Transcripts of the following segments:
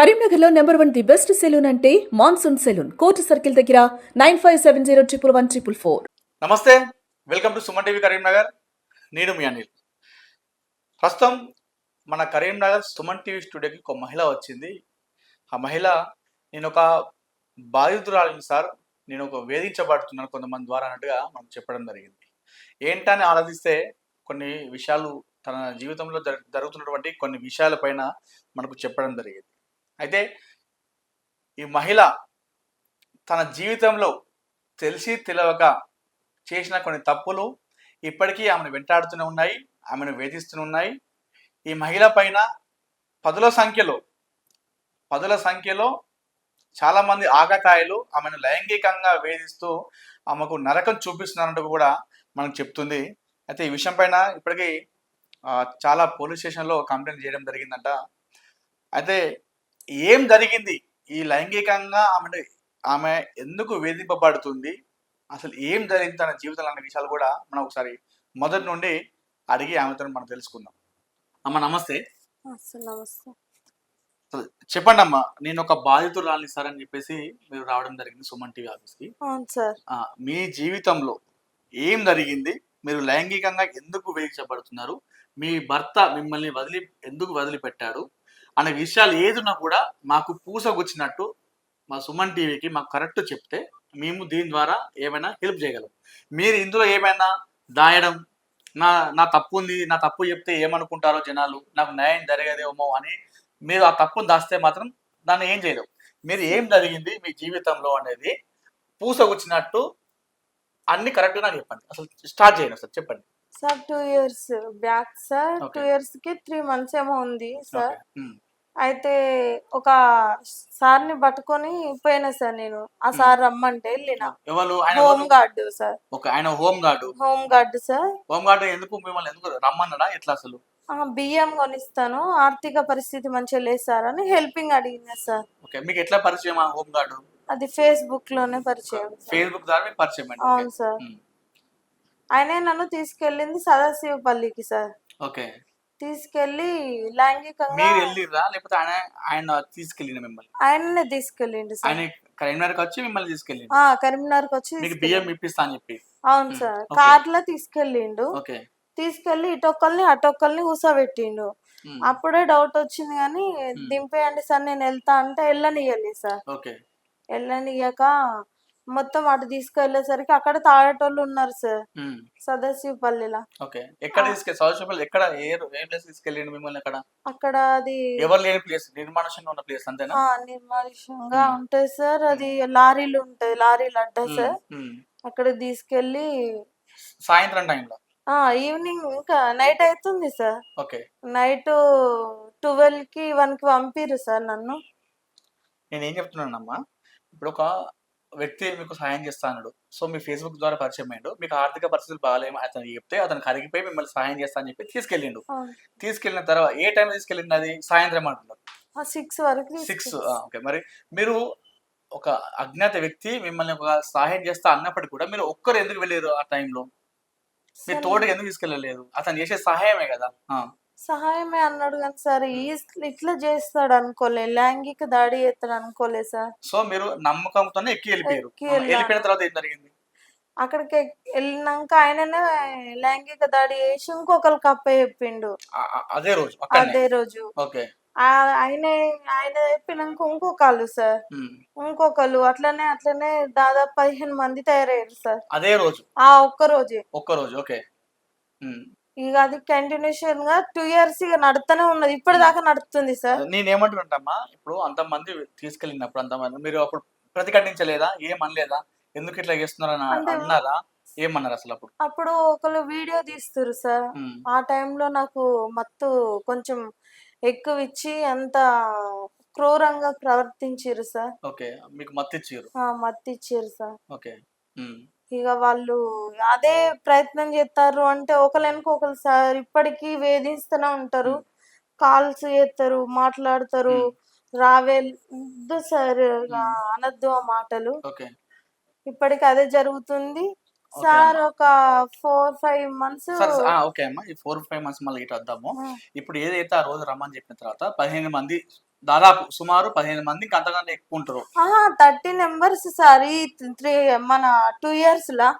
కరీంనగర్లో number one the best salon అంటే monsoon salon. Court circle దగ్గర nine five seven zero triple one triple four. నమస్తే welcome to Suman TV Karimnagar. నేను మీ అనిల్. ప్రస్తుతం మన కరీంనగర్ సుమన్ టీవీ స్టూడియోకి ఒక మహిళ వచ్చింది. ఆ మహిళ నేను ఒక బాధితురాలిని సార్. నేను ఒక వేధించబడుతున్నాను కొంతమంది ద్వారా అన్నట్టుగా మనం చెప్పడం జరిగింది. ఏంటని ఆలోచిస్తే కొన్ని విషయాలు తన జీవితంలో జరుగుతున్నటువంటి కొన్ని విషయాలపైన మనకు చెప్పడం జరిగింది. అయితే ఈ మహిళ తన జీవితంలో తెలిసి తెలియక చేసిన కొన్ని తప్పులు ఇప్పటికీ ఆమెను వెంటాడుతూనే ఉన్నాయి ఆమెను వేధిస్తూనే ఉన్నాయి. ఈ మహిళ పైన పదుల సంఖ్యలో పదుల సంఖ్యలో చాలామంది ఆగకాయలు ఆమెను లైంగికంగా వేధిస్తూ ఆమెకు నరకం చూపిస్తున్నారంటూ కూడా మనకు చెప్తుంది. అయితే ఈ విషయం పైన ఇప్పటికీ చాలా పోలీస్ స్టేషన్లో కంప్లైంట్ చేయడం జరిగిందంట. అయితే ఏం జరిగింది? ఈ లైంగికంగా ఆమెను ఆమె ఎందుకు వేధింపబడుతుంది? అసలు ఏం జరిగింది తన జీవితంలో అనే విషయాలు కూడా మనం ఒకసారి మొదటి నుండి అడిగి ఆమెతో మనం తెలుసుకుందాం. అమ్మ నమస్తే. చెప్పండి అమ్మా నేను ఒక బాధితురాలిని సార్ అని చెప్పేసి మీరు రావడం జరిగింది సుమన్ టీవీ ఆఫీస్కి. అవును సార్. ఆ, మీ జీవితంలో ఏం జరిగింది? మీరు లైంగికంగా ఎందుకు వేధించబడుతున్నారు? మీ భర్త మిమ్మల్ని వదిలి ఎందుకు వదిలిపెట్టాడు అనే విషయాలు ఏదున్నా కూడా మాకు పూసగుచ్చినట్టు మా సుమన్ టీవీకి మాకు కరెక్ట్ చెప్తే మేము దీని ద్వారా ఏమైనా హెల్ప్ చేయగలం. మీరు ఇందులో ఏమైనా దాయడం నా నా తప్పు ఉంది నా తప్పు చెప్తే ఏమనుకుంటారో జనాలు నాకు న్యాయం జరగదేమో అని మీరు ఆ తప్పును దాస్తే మాత్రం దాన్ని ఏం చేయలేవు మీరు ఏం జరిగింది మీ జీవితంలో అనేది పూసగుచ్చినట్టు అన్ని కరెక్ట్గా నాకు చెప్పండి. అసలు స్టార్ట్ చేయండి అసలు చెప్పండి. Sir two years back sir two. ఇయర్స్కి త్రీ మంత్స్ ఏమో ఉంది సార్. అయితే ఒక సార్ని పట్టుకొని పోయినా సార్ నేను. ఆ సార్ రమ్మంటే వెళ్ళిన. హోమ్? Guard sir. ఒక ఆయన home guard. Home guard sir. Home guard ఎందుకు? మిమ్మల్ని ఎందుకు రమ్మన్నాడా? ఎట్లా అసలు? బియ్యం కొనిస్తాను ఆర్థిక పరిస్థితి మంచిగా లేదు సార్ అని హెల్పింగ్ అడిగిన సార్. ఓకే. మీకు ఎట్లా పరిచయం ఆ హోమ్ గార్డు? అది ఫేస్బుక్లోనే పరిచయం సార్. ఫేస్బుక్ ద్వారా మీకు పరిచయం అవును సార్. ఆయనే నన్ను తీసుకెళ్ళింది సదాశివపల్లికి సార్. ఓకే. తీసుకెళ్ళి లైంగికంగా మీరు వెళ్ళిర్రా? లేకపోతే ఆయన ఆయన తీసుకెళ్ళిన మిమ్మల్ని? ఆయననే తీసుకెళ్ళిండు సార్. ఆయన కరీంనగర్కి వచ్చి మిమ్మల్ని తీసుకెళ్ళింది ఆ కరీంనగర్కి వచ్చి మీకు తీసుకెళ్ళిండు. బియ్యం ఇప్పిస్తా అని చెప్పి. అవును సార్. ఓకే. కార్లో తీసుకెళ్ళిండు. ఓకే. తీసుకెళ్ళి ఇటొక్కల్ని అటొక్కల్ని కూసబెట్టిండు ఉమ్, అప్పుడే డౌట్ వచ్చింది కానీ దింపేయండి సార్ నేను వెళ్తా అంటే వెళ్ళనియ్యలే సార్. ఓకే. వెళ్ళనియ్యక మొత్తం అటు తీసుకెళ్ళేసరికి అక్కడ తాగేటోళ్ళు ఉన్నారు సార్. సదాశివపల్లిలో. ఓకే. ఎక్కడ తీసుకెళ్ళి ఎక్కడ ఏ ఏ ప్లేస్ తీసుకెళ్ళండి మిమ్మల్ని అక్కడ? అక్కడ అది ఎవరు లేని ప్లేస్ నిర్మానుషంగా ఉన్న ప్లేస్ అంతేనా? మ్. ఉంటాయి సార్ అది లారీలు ఉంటాయి లారీలు అడ్డా సార్. అక్కడికి తీసుకెళ్ళి సాయంత్రం టైంలో? ఆ ఈవినింగ్ ఇంకా నైట్ అవుతుంది సార్. ఓకే. నైట్ ట్వెల్వ్కి వన్కి పంపిరు సార్ నన్ను. నేను ఏం చెప్తున్నానమ్మా ఇప్పుడు ఒక వ్యక్తి మీకు సహాయం చేస్తాడు సో మీ ఫేస్బుక్ ద్వారా పరిచయం అయ్యాడు. మీకు ఆర్థిక పరిస్థితులు బాగాలేమో అతను చెప్తే అతను కరిగిపోయి మిమ్మల్ని సహాయం చేస్తా అని చెప్పి తీసుకెళ్ళిండు. తీసుకెళ్ళిన తర్వాత ఏ టైం తీసుకెళ్ళింది అది? సాయంత్రం అంటున్నారు. సిక్స్ వరకు సిక్స్ ఓకే. మరి మీరు ఒక అజ్ఞాత వ్యక్తి మిమ్మల్ని ఒక సహాయం చేస్తా అన్నప్పటికీ కూడా మీరు ఒక్కరు ఎందుకు వెళ్ళారు ఆ టైంలో? మీ. తోటకి ఎందుకు తీసుకెళ్ళలేదు? అతను చేసే సహాయమే కదా. సహాయమే అన్నాడు కానీ సార్ ఈ- ఇట్లా చేస్తాడు అనుకోలే లైంగిక దాడి చేస్తాడు అనుకోలే సార్. సో మీరు నమ్మకంతోనే ఎక్కి వెళ్ళిపోయారు. ఎక్కి ఆ, వెళ్ళాను. వెళ్ళిపోయిన తర్వాత ఏం జరిగింది? అక్కడికి వెళ్ళినాక ఆయననే లైంగిక దాడి చేసి ఇంకొకరికి అప్ప చెప్పిండు. ఆ- ఆ- అదే రోజు అక్కడనే? అదే రోజు. ఓకే. ఆ- ఆయన ఆయన చెప్పినాక ఇంకొకళ్ళు సార్. ఉమ్. ఇంకొకళ్ళు అట్లనే అట్లనే దాదాపు పదిహేను మంది తయారయ్యారు సార్. అదే రోజు? ఆ ఒక్క రోజే. ఒక్క రోజు ఓకే. ఉమ్. ఇక అది కంటిన్యూషన్గా టూ ఇయర్స్ ఇక నడుస్తూనే ఉన్నది. ఇప్పటిదాకా నడుస్తుంది సార్. నేనేమంటున్నానమ్మా ఇప్పుడు అంతమంది తీసుకెళ్ళినప్పుడు అంతమంది మీరు అప్పుడు ప్రతిఘటించలేదా? ఏం అనలేదా ఎందుకు ఇట్లా చేస్తున్నారని అంటే- అన్నారా? ఏమన్నారు అసలు అప్పుడు? అప్పుడు ఒకళ్ళు వీడియో తీస్తారు సార్. ఆ టైంలో నాకు మత్తు కొంచెం ఎక్కువ ఇచ్చి అంత క్రూరంగా ప్రవర్తించారు సార్. ఓకే మీకు మత్తు ఇచ్చారు ఆ, మత్తు ఇచ్చారు సార్. ఓకే. ఇక వాళ్ళు అదే ప్రయత్నం చేస్తారు అంటే ఒకరికి ఒకరు సార్ ఇప్పటికీ వేధిస్తూనే ఉంటారు. కాల్స్ చేస్తారు మాట్లాడతారు. రావే వద్దు సార్ ఇక అనద్దు ఆ మాటలు. ఓకే. ఇప్పటికి అదే జరుగుతుంది. సార్ ఒక ఫోర్ ఫైవ్ మంత్స్ సరే సరే, ఆ, ఓకే అమ్మా. ఈ ఫోర్ ఫైవ్ మంత్స్ మళ్ళీ ఇటు వద్దాము. ఇప్పుడు ఏదైతే ఆ రోజు రమ్మని చెప్పిన తర్వాత పదిహేను మంది దాదాపు సుమారు పదిహేను మందికి అంతకంటే ఎక్కువ ఉంటారు. థర్టీ నెంబర్స్ సార్ త్రీ మన టూ ఇయర్స్ లా.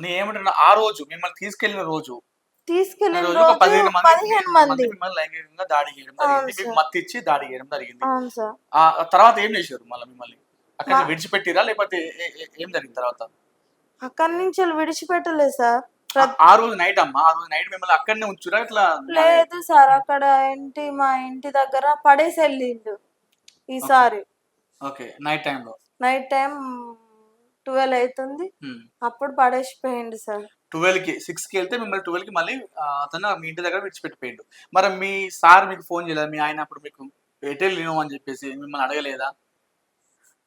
నేను ఏమంటున్నా ఆ రోజు మిమ్మల్ని తీసుకెళ్ళిన రోజు. తీసుకెళ్ళిన రోజు పదిహేను మంది. మంది మిమ్మల్ని లైంగికంగా దాడి చేయడం జరిగింది. మీకు. మత్తు ఇచ్చి దాడి చేయడం జరిగింది. ఆ తర్వాత ఏం చేశారు మళ్ళీ మిమ్మల్ని? అక్కడ విడిచిపెట్టిరా? లేకపోతే ఏ- జరిగింది తర్వాత? అక్కడి నుంచి విడిచిపెట్టలేదు సార్. ఆ- రోజు నైట్ అమ్మా ఆ రోజు నైట్ మిమ్మల్ని అక్కడనే ఉంచురా? ఇట్లా లేదు సార్ అక్కడ ఇంటి మా ఇంటి దగ్గర పడేసి వెళ్ళిండు ఈసారి. ఓకే నైట్ టైంలో నైట్ టైం ట్వెల్వ్ అవుతుంది అప్పుడు పడేసిపోయిండు సార్. ట్వెల్వ్కి సిక్స్కి వెళ్తే మిమ్మల్ని ట్వెల్వ్కి మళ్ళీ అతను మీ ఇంటి దగ్గర విడిచిపెట్టిపోయిండు. మరి మీ సార్ మీకు ఫోన్ చేయలేదు? మీ ఆయన అప్పుడు మీకు ఎటు వెళ్ళిను అని చెప్పేసి మిమ్మల్ని అడగలేదా?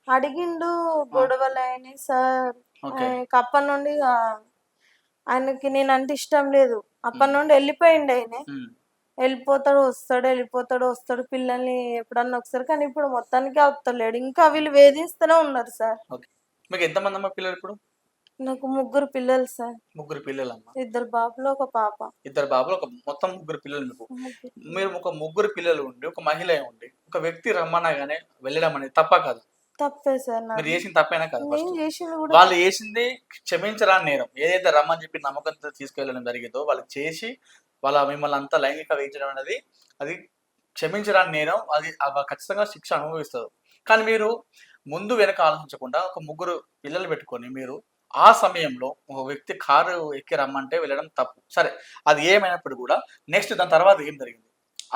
అడిగిండు గొడవలు అయినాయి సార్. అప్పటి నుండి ఆయనకి నేనంటే ఇష్టం లేదు. అప్పటి నుండి వెళ్ళిపోయిండు ఆయన. వెళ్ళిపోతాడు వస్తాడు వెళ్ళిపోతాడు వస్తాడు. పిల్లల్ని ఎప్పుడన్నా ఒకసారి కానీ ఇప్పుడు మొత్తానికి వస్తలేడు. ఇంకా వీళ్ళు వేధిస్తూనే ఉన్నారు సార్. మీకు ఎంతమంది అమ్మ పిల్లలు ఇప్పుడు? నాకు ముగ్గురు పిల్లలు సార్. ముగ్గురు పిల్లలు అమ్మ ఇద్దరు బాబులు ఒక పాప. ఇద్దరు బాబులు ఒక మొత్తం ముగ్గురు పిల్లలు మీకు. మీరు ఒక ముగ్గురు పిల్లలు ఉండి ఒక మహిళ ఉండి ఒక వ్యక్తి రమ్మనగానే వెళ్ళడం అనేది తప్ప కాదు. తప్పే సార్ మీరు. చేసిన తప్పైనా కాదు నేను చేసింది కూడా వాళ్ళు చేసింది క్షమించరాని నేరం. ఏదైతే రమ్మని చెప్పి నమ్మకంతో తీసుకెళ్ళడం జరిగిందో వాళ్ళు చేసి వాళ్ళ మిమ్మల్ని అంతా లైంగిక వేయించడం అనేది అది క్షమించరాని నేరం. అది ఖచ్చితంగా శిక్ష అనుభవిస్తారు. కానీ మీరు ముందు వెనక ఆలోచించకుండా ఒక ముగ్గురు పిల్లలు పెట్టుకొని మీరు ఆ సమయంలో ఒక వ్యక్తి కారు ఎక్కి రమ్మంటే వెళ్ళడం తప్పు. సరే అది ఏమైనప్పుడు కూడా నెక్స్ట్ దాని తర్వాత ఏం జరిగింది?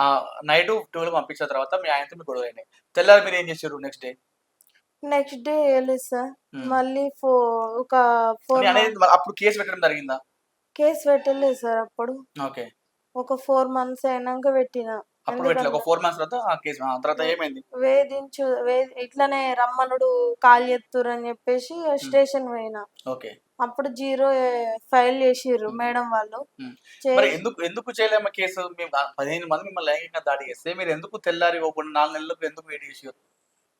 ఆ నైట్ ట్వెల్వ్ పంపించిన తర్వాత మీ ఆయనతో మీకు గొడవ అయినాయి తెల్లారి మీరు ఏం చేశారు నెక్స్ట్ డే? నెక్స్ట్ డే వెళ్ళలేదు సార్ మళ్ళీ ఫో ఒక ఫోర్ అనేది మరి అప్పుడు కేసు పెట్టడం జరిగిందా? కేసు పెట్టలేదు సార్ అప్పుడు. ఓకే. ఒక ఫోర్ మంత్స్ అయినాక పెట్టిన. అప్పుడు ఒక ఎందుకంటే ఫోర్ మంత్స్ తర్వాత ఆ కేసు ఆ తర్వాత ఏమైంది? వేధించు వే ఇట్లనే రమ్మనుడు కాల్ చేస్తురు అని చెప్పేసి స్టేషన్ పోయినా. ఓకే. అప్పుడు జీరో ఫైల్ చేసిర్రు మేడం వాళ్ళు. చేసి- మరి ఎందుకు ఎందుకు చేయలేమ కేసు? మేము ఆ పదిహేను మంది మిమ్మల్ని లైంగికంగా దాడి చేస్తే మీరు ఎందుకు తెల్లారి ఓపెన్ నాలుగు నెలలకు ఎందుకు వెయిట్ చేసారు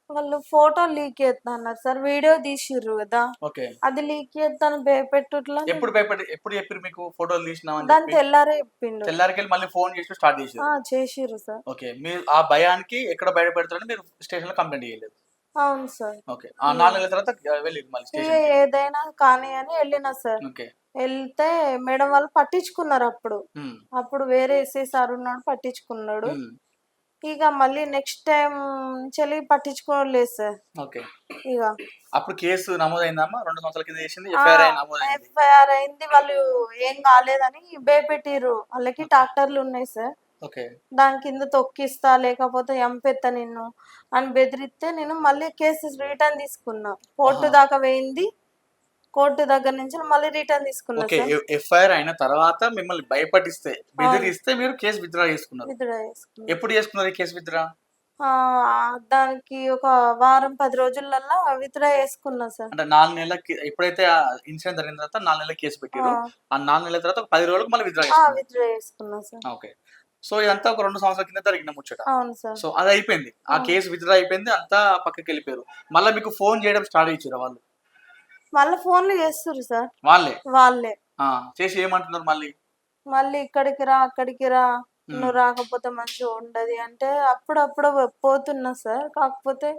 వాళ్ళు ఫోటో లీక్ చేస్తున్నారు సార్ వీడియో తీసిర్రు కదా. ఓకే. అది లీక్ చేస్తాను భయపెట్టుట్లా ఎప్పుడు భయపడి ఎప్పుడు చెప్పారు మీకు ఫోటోలు తీసినామని దాని తెల్లారే చెప్పిండు. తెల్లారికి మళ్ళీ ఫోన్ చేసి స్టార్ట్ చేసారు ఆ, చేసిర్రు సార్. ఓకే. మీరు ఆ భయానికి ఎక్కడ బయటపెడతారని మీరు స్టేషన్లో కంప్లైంట్ చేయలేదు అవును సార్. ఓకే. ఆ నాలుగు తర్వాత వెళ్ళి మళ్ళీ స్టేషన్ ఏదైనా కానీ అని వెళ్ళిన సార్. ఓకే. వెళ్తే మేడం వాళ్ళు పట్టించుకున్నారు అప్పుడు. అప్పుడు వేరే ఎస్ఐ సార్ ఉన్నాడు పట్టించుకున్నాడు. ఇక మళ్ళీ నెక్స్ట్ టైం చెల్లి పట్టించుకోలేదు సార్ ఓకే. ఇక. అప్పుడు కేసు నమోదైందమ్మా? రెండు సంవత్సరాల కింద చేసింది ఎఫ్ఐఆర్ అయింది వాళ్ళు ఏం కాలేదని భయపెట్టిర్రు. వాళ్ళకి ట్రాక్టర్లు ఉన్నాయి సార్ ఓకే. దాని కింద తొక్కిస్తా లేకపోతే ఎంపెత్తా నిన్ను అని బెదిరిస్తే నేను మళ్ళీ కేసు రిటర్న్ తీసుకున్నా. కోర్టు. దాకా పోయింది. కోర్టు దగ్గర నుంచి మళ్ళీ రిటర్న్ తీసుకున్నా ఓకే సార్. ఎఫ్ఐఆర్ అయిన తర్వాత మిమ్మల్ని భయపడిస్తే బెదిరిస్తే మీరు కేసు విత్డ్రా చేసుకున్నారు. విత్డ్రా ఎప్పుడు చేసుకున్నారు ఈ కేసు విత్డ్రా? దానికి ఒక వారం పది రోజులల్లా విత్డ్రా చేసుకున్నా సార్. అంటే నాలుగు నెలలకి ఎప్పుడైతే ఇన్సిడెంట్ జరిగిన తర్వాత నాలుగు నెలల కేసు పెట్టారు ఆ. నాలుగు నెలల తర్వాత పది రోజులకు మళ్ళీ విత్డ్రా విత్డ్రా చేసుకున్నా సార్. ఓకే. సో ఇదంతా ఒక రెండు సంవత్సరాల కింద జరిగిన ముచ్చట. సో అది అయిపోయింది. ఆ. కేసు విత్డ్రా అయిపోయింది అంతా పక్కకి వెళ్ళిపోయారు. మళ్ళీ మీకు ఫోన్ చేయడం స్టార్ట్ చేసారు వాళ్ళు? మళ్ళీ ఫోన్లు చేస్తుర్రు సార్. వాళ్ళే? వాళ్ళే. ఆ, చేసి ఏమంటున్నారు మళ్ళీ? మళ్ళీ ఇక్కడికి రా అక్కడికి రా. నువ్వు రాకపోతే మంచిగా ఉండదు. అంటే అప్పుడప్పుడు పోతున్నా సార్. కాకపోతే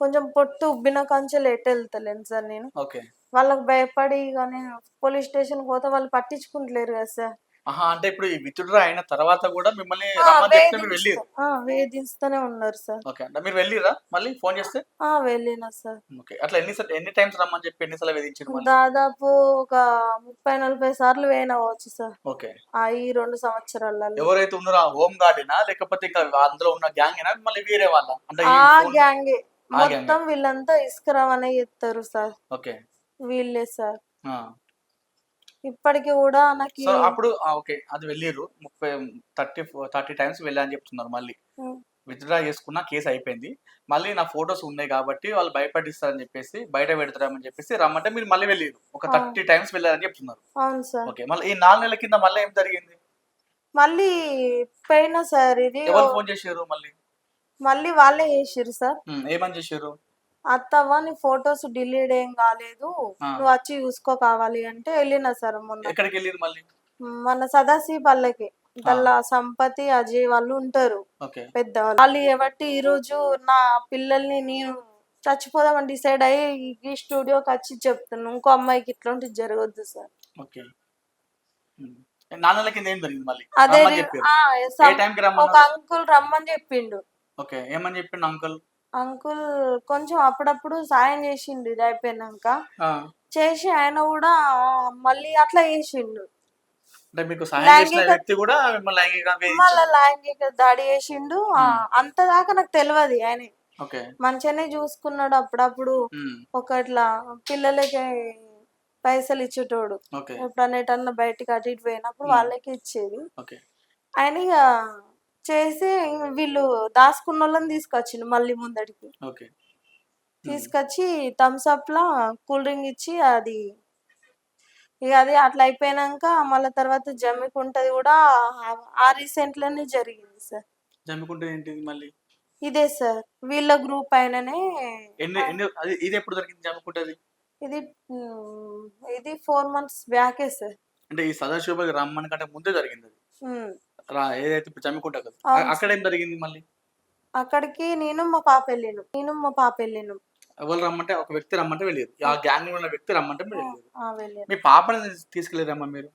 కొంచెం పొట్టు ఉబ్బిన కంచెలు ఎటు వెళ్తలేను సార్ నేను. ఓకే. వాళ్ళకి భయపడి ఇక నేను పోలీస్ స్టేషన్ పోతే వాళ్ళు పట్టించుకుంటలేరు కదా సార్. ఆహా అంటే ఇప్పుడు ఈ విత్డ్రా అయిన తర్వాత కూడా మిమ్మల్ని రమ్మని చెప్తే మీరు వెళ్ళిరు వేధిస్తూ- ఆ, వేధిస్తూనే ఉన్నారు సార్. ఓకే అంటే మీరు వెళ్ళిరా మళ్ళీ ఫోన్ చేస్తే? ఆ వెళ్ళిన సార్. ఓకే అట్లా ఎన్ని ఎన్ని టైమ్స్ రమ్మని చెప్పి ఎన్నిసార్లు వేధించారు మళ్ళీ? దాదాపు ఒక ముప్పై నలభై సార్లు పోయినవచ్చు సార్. ఓకే. ఆ ఈ రెండు సంవత్సరాలలో. ఎవరైతే ఉన్నారో ఆ హోమ్ గార్డేనా లేకపోతే ఇంకా అందులో ఉన్న గ్యాంగ్ ఏనా మళ్ళీ వేరే వాళ్ళ? అంటే ఈ ఆ phone- గ్యాంగే. మొత్తం వీళ్ళంతా ఇసుక రవాణా చేస్తారు సార్. ఓకే. వీళ్ళే సార్. ఆ. ఇప్పటికి కూడా నాకు సో అప్పుడు ఓకే అది వెళ్ళిర్రు. ముప్పై థర్టీ థర్టీ టైమ్స్ వెళ్ళని చెప్తున్నారు మళ్ళీ. విత్డ్రా చేసుకున్న కేసు అయిపోయింది. మళ్ళీ నా ఫొటోస్ ఉన్నాయి కాబట్టి వాళ్ళు భయపడిస్తారని చెప్పేసి బయట పెడతారని చెప్పేసి రమ్మంటే మీరు మళ్ళీ వెళ్ళిరు ఒక. థర్టీ టైమ్స్ వెళ్ళారని చెప్తున్నారు. అవును సార్. ఓకే మళ్ళీ ఈ నాలుగు నెలల కింద మళ్ళీ ఏం జరిగింది? మళ్ళీ పోయినా సార్ ఇది ఎవరు ఫోన్ చేసారు మళ్ళీ? మళ్ళీ వాళ్ళే చేసిర్రు సార్. ఏమని చేసారు అత్తవ్వ నీ ఫొటోస్ డిలీట్ ఏం కాలేదు. నువ్వు వచ్చి చూసుకో కావాలి అంటే వెళ్ళిన సార్ మొన్న. ఎక్కడికి వెళ్ళిరు మళ్ళీ? మన దల్లా సంపతి అజయ్ వాళ్ళు ఉంటారు. పెద్ద వాళ్ళు కాబట్టి ఈ రోజు నా పిల్లల్ని నేను చచ్చిపోదామని డిసైడ్ అయ్యి ఈ స్టూడియోకి వచ్చి చెప్తున్నాను ఇంకో అమ్మాయికి ఇట్లాంటిది జరగద్దు సార్. అదే ఒక అంకుల్ రమ్మని చెప్పిండు. ఓకే. ఏమని చెప్పిండు అంకుల్ అంకుల్ కొంచెం అప్పుడప్పుడు సాయం చేసిండు ఇది అయిపోయినాక. చేసి ఆయన కూడా మళ్ళీ అట్లా చేసిండు. అంటే మీకు చేసిన వ్యక్తి కూడా. మళ్ళీ లైంగిక దాడి చేసిండు. అంత దాకా నాకు తెలియదు ఆయన. మంచిగానే చూసుకున్నాడు అప్పుడప్పుడు. ఉమ్. ఒక ఇట్లా పిల్లలకి పైసలు ఇచ్చేటోడు. ఎప్పుడన్నా ఎటన్నా బయటికి అటు ఇటు పోయినప్పుడు వాళ్ళకి ఇచ్చేది. ఆయన ఇక చేసి వీళ్ళు దాచుకున్న వాళ్ళని తీసుకొచ్చిండు మళ్ళీ ముందడికి. ఓకే. తీసుకొచ్చి థమ్స్ అప్ లా కూల్ డ్రింక్ ఇచ్చి అది ఇక అది అట్లా అయిపోయినాక మళ్ళీ తర్వాత జమ్మికుంటది కూడా ఆ- రీసెంట్లోనే జరిగింది సార్. జమ్మికుంటే ఏంటిది మళ్ళీ? ఇదే సార్ వీళ్ళ గ్రూప్ అయిననే ఎన్ని ఎన్ని అది ఇది ఎప్పుడు జరిగింది జమ్మికుంటది ఇది ఉమ్, ఇది ఫోర్ మంత్స్ బ్యాకే సార్. అంటే ఈ సదాశివకి రమ్మని కంటే ముందే జరిగింది అది? ఉమ్. రా ఏదైతే ఇప్పుడు జమ్మికుంటా కదా. అక్కడ ఏం జరిగింది మళ్ళీ? అక్కడికి నేను మా పాప వెళ్ళాను నేను మా పాప వెళ్ళాను ఎవరు రమ్మంటే ఒక వ్యక్తి రమ్మంటే వెళ్ళారు ఆ గ్యాంగ్ ఉన్న వ్యక్తి రమ్మంటే వెళ్ళారు మీ పాపని తీసుకెళ్ళారమ్మా మీరు?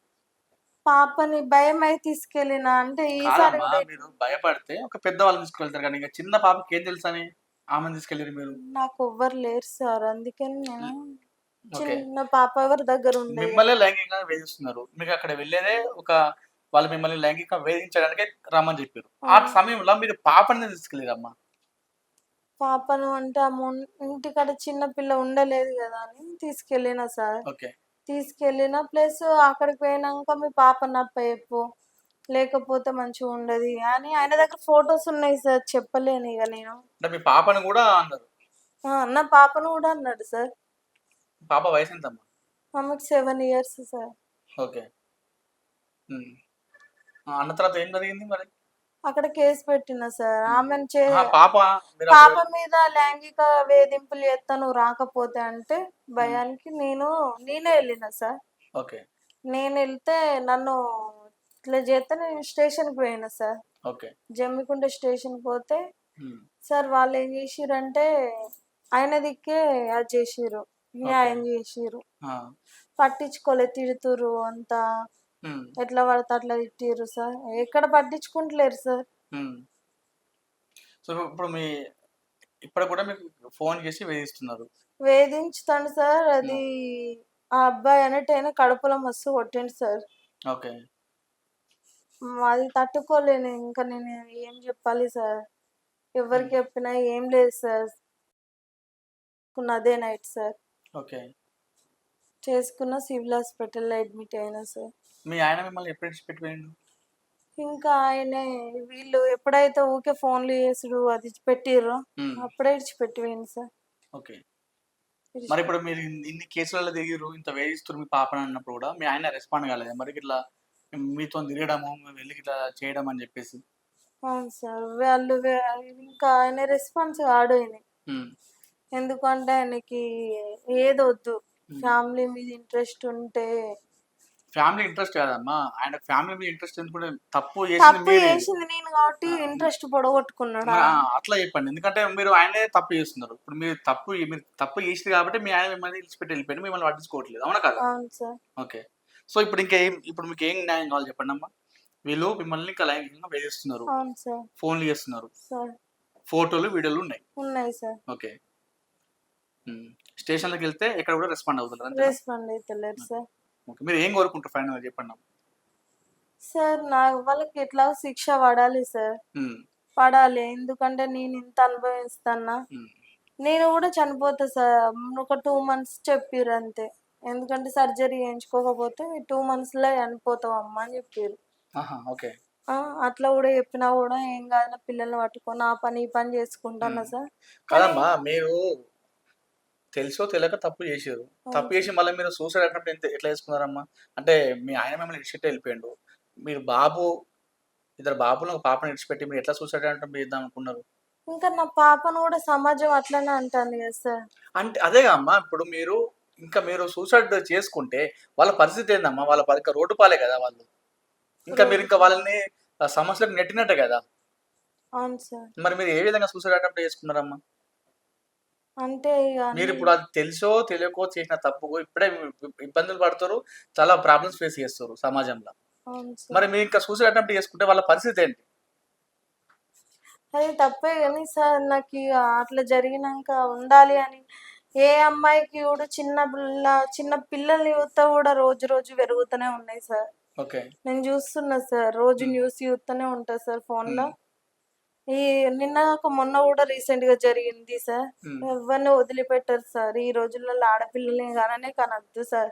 పాపని భయం అయి తీసుకెళ్ళిన అంటే ఈసారి మీరు భయపడితే ఒక పెద్ద వాళ్ళని తీసుకెళ్తారు కానీ ఇంకా చిన్న పాపకి ఏం తెలుసు అని ఆమెను తీసుకెళ్ళారు మీరు? నాకు ఎవ్వరు లేరు సార్. అందుకని నేను చిన్న పాప ఎవరి దగ్గర ఉండేది మిమ్మల్ని లైంగికంగా వేధిస్తున్నారు. మీకు అక్కడ వెళ్ళేదే ఒక వాళ్ళు మిమ్మల్ని లైంగికంగా వేధించడానికి రమ్మని చెప్పారు. ఆ సమయంలో మీరు పాపని తీసుకెళ్ళారమ్మా. పాపను అంటే ఇంటికాడ చిన్న పిల్ల ఉండలేదు కదా అని తీసుకెళ్ళిన సార్. తీసుకెళ్ళిన ప్లస్ అక్కడికి పోయినాక మీ పాప నప్పయ్యప్పు లేకపోతే మంచిగా ఉండదు అని ఆయన దగ్గర ఫొటోస్ ఉన్నాయి సార్ చెప్పలేను ఇక నేను. అంటే మీ పాపని కూడా అన్నారు. నా పాపను కూడా అన్నాడు సార్. పాప వయసు ఎంతమ్మా? ఆమెకు సెవెన్ ఇయర్స్ సార్. ఓకే. అన్న తర్వాత ఏం జరిగింది మరి? అక్కడ కేసు పెట్టిన సార్. ఆమెను చే ఆ, పాప మీరు పాప మీద లైంగిక వేధింపులు చేస్తాను రాకపోతే అంటే భయానికి నేను నేనే వెళ్ళిన సార్. ఓకే. నేను వెళ్తే నన్ను ఇట్లా చేస్తే నేను స్టేషన్కి పోయినా సార్. ఓకే. జమ్మికుంట స్టేషన్కి పోతే ఉమ్. సార్ వాళ్ళు ఏం చేసిరంటే ఆయన దిక్కే అది చేసిర్రు. న్యాయం చేసిర్రు. ఆ. పట్టించుకోలే తిడుతురు అంతా. ఎట్లా పడితే అట్లా తిట్టిర్రు సార్. ఎక్కడ పట్టించుకుంటలేరు సార్. సో ఇప్పుడు మీ ఇప్పుడు కూడా మీకు ఫోన్ చేసి వేధిస్తున్నారు. వేధించుతాను సార్. అది ఆ అబ్బాయి అనేటైనా కడుపులో మస్తు కొట్టిండు సార్. ఓకే. అది తట్టుకోలేను. ఇంకా నేను ఏం చెప్పాలి సార్? ఎవరికి చెప్పినా ఏం లేదు సార్. అదే నైట్ సార్. ఓకే. చేసుకున్న సివిల్ హాస్పిటల్లో అడ్మిట్ అయినా సార్. మీ ఆయన మిమ్మల్ని ఎప్పుడు పెట్టిపోయిండు ఇంకా ఆయన వీళ్ళు ఎప్పుడైతే ఊకే ఫోన్లు చేసుడు అది పెట్టిర్రో. అప్పుడే ఇడిచిపెట్టిపోయింది సార్. ఓకే. మరి ఇప్పుడు మీరు ఇన్ని- ఇన్ని కేసులలో దిగిరు ఇంత వేధిస్తున్నారు మీ పాపని అన్నప్పుడు కూడా మీ ఆయన రెస్పాండ్ కాలేదు? మరి ఇట్లా మీతో తిరగడము వెళ్ళి ఇట్లా చేయడం అని చెప్పేసి. అవును సార్ వాళ్ళు వే- ఇంకా ఆయన రెస్పాన్స్ ఉమ్. ఎందుకంటే ఆయనకి ఏదొద్దు. ఫ్యామిలీ మీద ఇంట్రెస్ట్ ఉంటే ఫ్యామిలీ ఇంట్రెస్ట్ కాదమ్మా. ఆయన ఫ్యామిలీ మీద ఇంట్రెస్ట్ ఎందుకంటే తప్పు చేసింది తప్పు చేసింది నేను కాబట్టి ఇంట్రెస్ట్ పొడగొట్టుకున్నాడు? ఆ, అట్లా చెప్పండి. ఎందుకంటే మీరు ఆయనే తప్పు చేస్తున్నారు. ఇప్పుడు మీరు తప్పు మీరు తప్పు చేసింది కాబట్టి మీ ఆయన మిమ్మల్ని ఇచ్చిపెట్టి వెళ్ళిపోయింది మిమ్మల్ని పట్టించుకోవట్లేదు. అవునా కదా? అవును సార్. ఓకే. సో ఇప్పుడు ఇంకా ఏం ఇప్పుడు మీకు ఏం న్యాయం కావాలి చెప్పండి అమ్మా. వీళ్ళు మిమ్మల్ని ఇంకా లైంగికంగా వేధిస్తున్నారు. అవును సార్. ఫోన్లు చేస్తున్నారు. సార్. ఫోటోలు వీడియోలు ఉన్నాయి. ఉన్నాయి సార్. ఓకే. స్టేషన్లోకి వెళ్తే ఎక్కడ కూడా రెస్పాండ్ అవుతారు అంతే రెస్పాండ్ అవుతలేరు సార్. ఓకే మీరు ఏం కోరుకుంటారు ఫైనల్ చెప్పండి అమ్మా. సార్ నా వాళ్ళకి ఎట్లా శిక్ష పడాలి సార్? ఉమ్, పడాలి ఎందుకంటే నేను ఇంత అనుభవిస్తానా ఉమ్, నేను కూడా చనిపోతా సార్ ఒక టూ మంత్స్ చెప్పిర్రు అంతే. ఎందుకంటే సర్జరీ చేయించుకోకపోతే టూ మంత్స్లో చనిపోతావు అమ్మ అని చెప్పారు ఆహా, ఓకే. అట్లా కూడా చెప్పినా కూడా ఏం కాదు నా పిల్లల్ని పట్టుకొని ఆ పని ఈ పని చేసుకుంటానా. సార్. కాదమ్మా మీరు తెలుసో తెలియక తప్పు చేశారు. తప్పు చేసి మళ్ళీ మీరు సూసైడ్ అటెంప్ట్ ఎంత ఎట్లా చేసుకున్నారమ్మా? అంటే మీ ఆయన మిమ్మల్ని ఇడిచిపెట్టి వెళ్ళిపోయిండు. మీరు బాబు ఇద్దరు బాబులు ఒక పాపని ఇడిచిపెట్టి మీరు ఎట్లా సూసైడ్ అటెంప్ట్ చేద్దాం అనుకున్నారు? ఇంకా నా పాపను కూడా సమాజం అట్లనే అంటుంది కదా సార్. అంటే అదే అమ్మా ఇప్పుడు మీరు ఇంకా మీరు సూసైడ్ చేసుకుంటే వాళ్ళ పరిస్థితి ఏందమ్మా? వాళ్ళ పరి- రోడ్డు పాలే కదా వాళ్ళు. ఇంకా మీరు ఇంకా వాళ్ళని సమస్యలకు నెట్టినట్టే కదా? అవును సార్. మరి మీరు ఏ విధంగా సూసైడ్ అటెంప్ట్ చేసుకున్నారమ్మా? అంటే మీరు ఇప్పుడు అది తెలుసో తెలియకో చేసిన తప్పుకో ఇప్పుడే ఇబ్బందులు పడుతారు చాలా ప్రాబ్లమ్స్ ఫేస్ చేస్తారు సమాజంలో. మరి మీరు ఇంకా సూసైడ్ అటెంప్ట్ చేసుకుంటే వాళ్ళ పరిస్థితి ఏంటి? అది తప్పే కానీ సార్ నాకు అట్లా జరిగినాక ఉండాలి అని ఏ అమ్మాయికి కూడా చిన్న పిల్ల చిన్న పిల్లల యువత కూడా రోజు రోజు పెరుగుతూనే ఉన్నాయి సార్. ఓకే. నేను చూస్తున్నా సార్ రోజు. న్యూస్ చూస్తూనే ఉంటా సార్ ఫోన్లో మ్మ్. ఈ నిన్న ఒక మొన్న కూడా రీసెంట్గా జరిగింది సార్. ఎవరిని వదిలిపెట్టారు సార్. ఈ రోజులలో ఆడపిల్లల్ని కాననే కనద్దు సార్.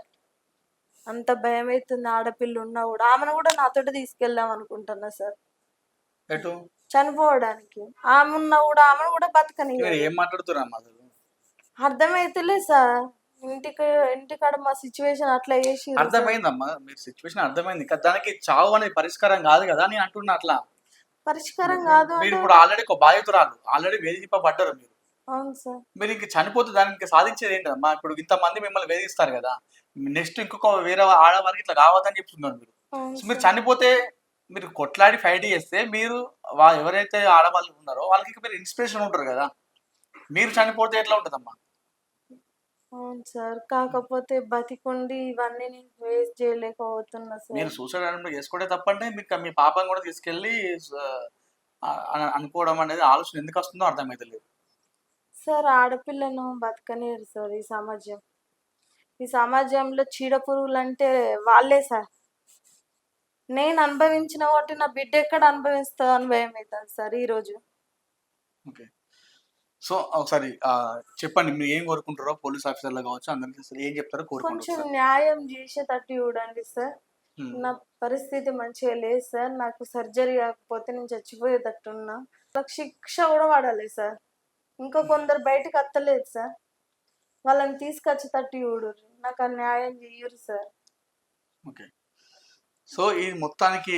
అంత భయం అవుతుంది ఆడపిల్ల ఉన్నా కూడా. ఆమెను కూడా నాతోటి తీసుకెళ్దాం అనుకుంటున్నా సార్. చనిపోవడానికి. ఆమె ఉన్నా కూడా ఆమెను కూడా బతకని ఏం అసలు? అర్థమైతలే సార్. ఇంటికి ఇంటికాడ మా సిచ్యువేషన్ అట్లా చేసి అర్థమైందమ్మా. మీరు సిచ్యువేషన్ అర్థమైంది. దానికి చావు అనేది పరిష్కారం కాదు కదా నేను అంటున్నా అట్లా. పరిష్కారం కాదు మీరు ఇప్పుడు ఆల్రెడీ ఒక బాధితురాలు. ఆల్రెడీ వేధింపబడ్డారు మీరు. అవును సార్. మీరు ఇంక చనిపోతే దానికి ఇంకా సాధించేది ఏంటమ్మా ఇప్పుడు ఇంతమంది మిమ్మల్ని వేధిస్తారు కదా. నెక్స్ట్ ఇంకొక వేరే ఆడవారికి ఇట్లా కావద్దని చెప్తున్నారు మీరు. సో మీరు. చనిపోతే మీరు కొట్లాడి ఫైట్ చేస్తే మీరు ఎవరైతే ఆడవాళ్ళు ఉన్నారో వాళ్ళకి మీరు ఇన్స్పిరేషన్ ఉంటారు కదా. మీరు చనిపోతే ఎట్లా ఉంటుందమ్మా? అవును సార్. కాకపోతే బతికుండి ఇవన్నీ నేను ఫేస్ చేయలేకపోతున్నా మీరు సార్. సూసైడ్ అటెంప్ట్ చేసుకుంటే తప్పంటే మీకు మీ పాపను కూడా తీసుకెళ్ళి అనుకోవడం అనేది ఆలోచన ఎందుకు వస్తుందో అర్థమైతలేదు. సార్ ఆడపిల్లను బతకలేరు సార్ ఈ సమాజం. ఈ సమాజంలో చీడ పురుగులు అంటే వాళ్ళే సార్. నేను అనుభవించిన వాటి నా బిడ్డ ఎక్కడ అనుభవిస్తా అని భయం అవుతుంది సార్ ఈ రోజు ఓకే. సో ఒకసారి చెప్పండి మీరు ఏం కోరుకుంటారో పోలీస్ ఆఫీసర్లు కావచ్చు అందరికీ అసలు ఏం చెప్తారో కొంచెం కోరుకుంటారు న్యాయం చేసేటట్టు చూడండి సార్. నా పరిస్థితి మంచిగా లేదు సార్. నాకు సర్జరీ కాకపోతే నేను చచ్చిపోయేటట్టున్నా. నాకు శిక్ష కూడా పడాలి సార్. ఇంకా కొందరు బయటకు వస్తలేదు సార్. వాళ్ళని తీసుకొచ్చేటట్టు చూడు. నాకు ఆ న్యాయం చెయ్యరు సార్. ఓకే. సో ఈ మొత్తానికి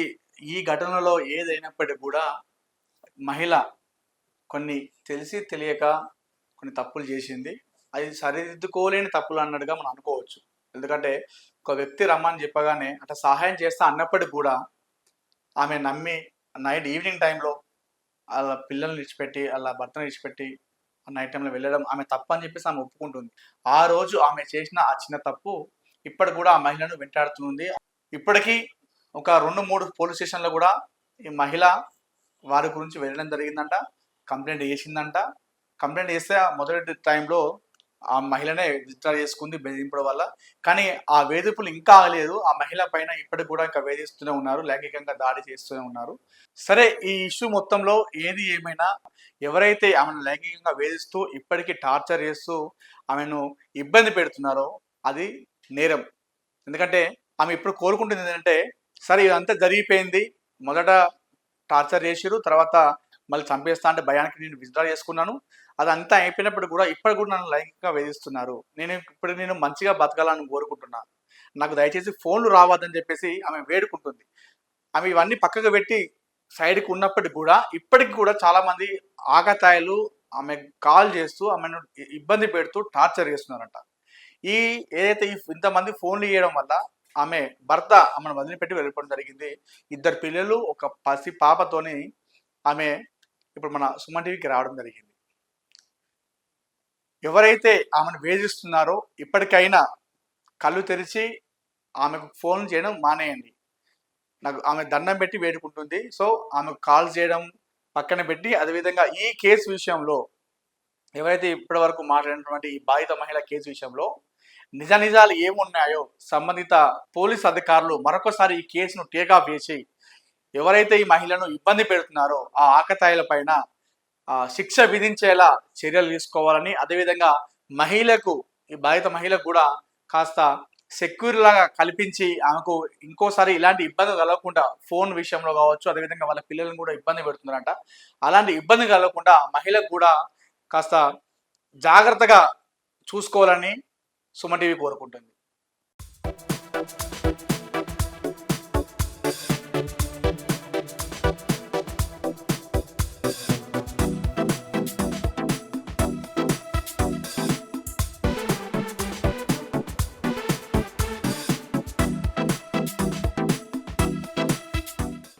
ఈ ఘటనలో ఏదైనప్పటికీ కూడా మహిళ కొన్ని తెలిసి తెలియక కొన్ని తప్పులు చేసింది. అది సరిదిద్దుకోలేని తప్పులు అన్నట్టుగా మనం అనుకోవచ్చు. ఎందుకంటే ఒక వ్యక్తి రమ్మని చెప్పగానే అట్లా సహాయం చేస్తా అన్నప్పటికీ కూడా ఆమె నమ్మి నైట్ ఈవినింగ్ టైంలో వాళ్ళ పిల్లల్ని విడిచిపెట్టి వాళ్ళ భర్తను విడిచిపెట్టి నైట్ టైంలో వెళ్ళడం ఆమె తప్పు అని చెప్పేసి ఆమె ఒప్పుకుంటుంది. ఆ రోజు ఆమె చేసిన ఆ చిన్న తప్పు ఇప్పటికి కూడా ఆ మహిళను వెంటాడుతుంది. ఇప్పటికీ ఒక రెండు మూడు పోలీస్ స్టేషన్లో కూడా ఈ మహిళ వారి గురించి వెళ్ళడం జరిగిందంట. కంప్లైంట్ చేసిందంట. కంప్లైంట్ చేస్తే ఆ మొదటి టైంలో ఆ మహిళనే విత్డ్రా చేసుకుంది బెదిరింపడం వల్ల. కానీ ఆ వేధింపులు ఇంకా ఆగలేదు. ఆ మహిళ పైన ఇప్పటికి కూడా ఇంకా వేధిస్తూనే ఉన్నారు. లైంగికంగా దాడి చేస్తూనే ఉన్నారు. సరే ఈ ఇష్యూ మొత్తంలో ఏది ఏమైనా ఎవరైతే ఆమెను లైంగికంగా వేధిస్తూ ఇప్పటికీ టార్చర్ చేస్తూ ఆమెను ఇబ్బంది పెడుతున్నారో అది నేరం. ఎందుకంటే ఆమె ఇప్పుడు కోరుకుంటుంది ఏంటంటే సరే ఇదంతా జరిగిపోయింది. మొదట టార్చర్ చేసిరు తర్వాత మళ్ళీ చంపేస్తా అంటే భయానికి నేను విత్డ్రా చేసుకున్నాను. అదంతా అయిపోయినప్పుడు కూడా ఇప్పుడు కూడా నన్ను లైంగికంగా వేధిస్తున్నారు. నేను ఇప్పుడు నేను మంచిగా బతకాలని కోరుకుంటున్నా. నాకు దయచేసి ఫోన్లు రావద్దని చెప్పేసి ఆమె వేడుకుంటుంది. ఆమె ఇవన్నీ పక్కకు పెట్టి సైడ్కి ఉన్నప్పటికి కూడా ఇప్పటికి కూడా చాలామంది ఆగతాయిలు ఆకతాయిలు ఆమె కాల్ చేస్తూ ఆమెను ఇబ్బంది పెడుతూ టార్చర్ చేస్తున్నారంట. ఈ ఏదైతే ఇంతమంది ఫోన్లు ఇవ్వడం వల్ల ఆమె భర్త ఆమెను వదిలిపెట్టి వెళ్ళిపోవడం జరిగింది. ఇద్దరు పిల్లలు ఒక పసి పాపతోని ఆమె ఇప్పుడు మన సుమన్ టీవీకి రావడం జరిగింది. ఎవరైతే ఆమెను వేధిస్తున్నారో ఇప్పటికైనా కళ్ళు తెరిచి ఆమెకు ఫోన్ చేయడం మానేయండి. నాకు ఆమె దండం పెట్టి వేడుకుంటుంది. సో ఆమెకు కాల్ చేయడం పక్కన పెట్టి అదేవిధంగా ఈ కేసు విషయంలో ఎవరైతే ఇప్పటి వరకు మాట్లాడినటువంటి ఈ బాధిత మహిళ కేసు విషయంలో నిజ నిజాలు ఏమున్నాయో సంబంధిత పోలీస్ అధికారులు మరొకసారి ఈ కేసును టేకాఫ్ చేసి ఎవరైతే ఈ మహిళను ఇబ్బంది పెడుతున్నారో ఆ ఆకతాయిల పైన ఆ, శిక్ష విధించేలా చర్యలు తీసుకోవాలని అదేవిధంగా మహిళకు ఈ బాధిత మహిళకు కూడా కాస్త సెక్యూర్ లాగా కల్పించి ఆమెకు ఇంకోసారి ఇలాంటి ఇబ్బంది కలగకుండా ఫోన్ విషయంలో కావచ్చు అదేవిధంగా వాళ్ళ పిల్లలను కూడా ఇబ్బంది పెడుతున్నారంట. అలాంటి ఇబ్బంది కలగకుండా మహిళకు కూడా కాస్త జాగ్రత్తగా చూసుకోవాలని సుమ టీవీ కోరుకుంటుంది.